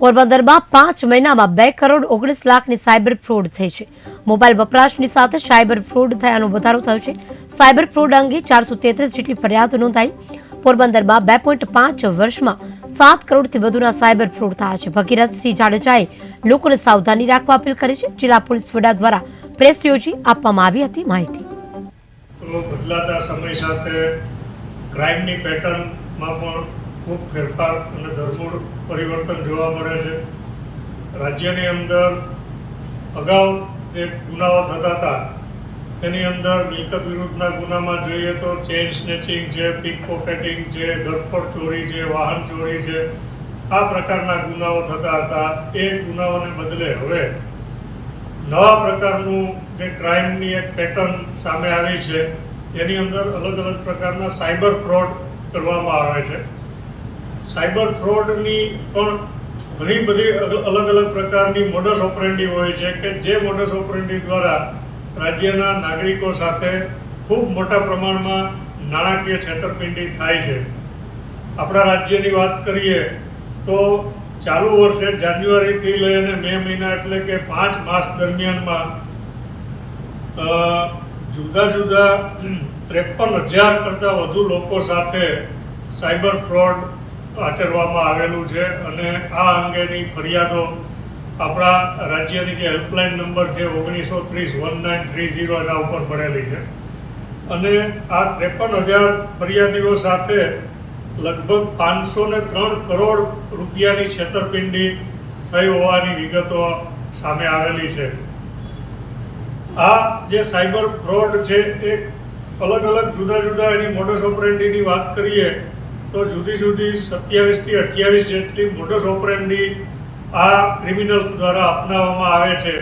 પોરબંદરમાં પાંચ મહિનામાં બે કરોડ ઓગણીસ લાખની સાયબર ફ્રોડ થઈ છે. મોબાઈલ વપરાશની સાથે સાયબર ફ્રોડ થયાનો વધારો થયો છે. સાયબર ફ્રોડ અંગે ચારસો તેત્રીસ જેટલી ફરિયાદ નોંધાઈ. પોરબંદરમાં બે પોઈન્ટ પાંચ વર્ષમાં સાત કરોડથી વધુના સાયબર ફ્રોડ થયા છે. ભગીરથસિંહ જાડેજાએ લોકોને સાવધાની રાખવા અપીલ કરી છે. જિલ્લા પોલીસ વડા દ્વારા પ્રેસ યોજી આપવામાં આવી હતી માહિતી. બદલાતા સમય સાથે ક્રાઇમની પેટર્નમાં પણ ખૂબ ફેરફાર અને ધરમૂળ પરિવર્તન જોવા મળે છે. રાજ્યની અંદર અગાઉ જે ગુનાઓ થતા હતા તેની અંદર મિલકત વિરુદ્ધના ગુનામાં જોઈએ તો ચેઇન સ્નેચિંગ છે પિક પોકેટિંગ છે ઘરફોડ ચોરી છે, વાહન ચોરી છે, આ પ્રકારના ગુનાઓ થતા હતા. એ ગુનાઓને બદલે હવે નવા પ્રકારનું જે ક્રાઇમની એક પેટર્ન સામે આવી છે, એની અંદર અલગ અલગ પ્રકારના સાયબર ફ્રોડ કરવામાં આવે છે. સાયબર ફ્રોડની પણ ઘણી બધી અલગ અલગ પ્રકારની મોડસ ઓપરેન્ડી હોય છે કે જે મોડસ ઓપરેન્ડી દ્વારા રાજ્યના નાગરિકો સાથે ખૂબ મોટા પ્રમાણમાં નાણાકીય છેતરપિંડી થાય છે. આપણા રાજ્યની વાત કરીએ તો ચાલુ વર્ષે જાન્યુઆરીથી લઈને મે મહિના એટલે કે પાંચ માસ દરમિયાનમાં જુદા જુદા ત્રેપન હજાર કરતાં વધુ લોકો સાથે સાયબર ફ્રોડ આચરવામાં આવેલું છે અને આ અંગેની ફરિયાદો આપણા રાજ્યની જે હેલ્પલાઇન નંબર છે ઓગણીસો ત્રીસ વન નાઇન થ્રી ઝીરો એના ઉપર મળેલી છે. અને આ ત્રેપન હજાર ફરિયાદીઓ સાથે લગભગ પાંચસો ને ત્રણ કરોડ રૂપિયાની છેતરપિંડી થઈ હોવાની વિગતો સામે આવેલી છે. આ જે સાયબર ફ્રોડ છે, એ અલગ અલગ જુદા જુદા એની મોડસ ઓપરેન્ડીની વાત કરીએ તો જુદી જુદી સત્યાવીસથી અઠ્યાવીસ જેટલી મોડસ ઓપરેન્ડી આ ક્રિમિનલ્સ દ્વારા અપનાવવામાં આવે છે.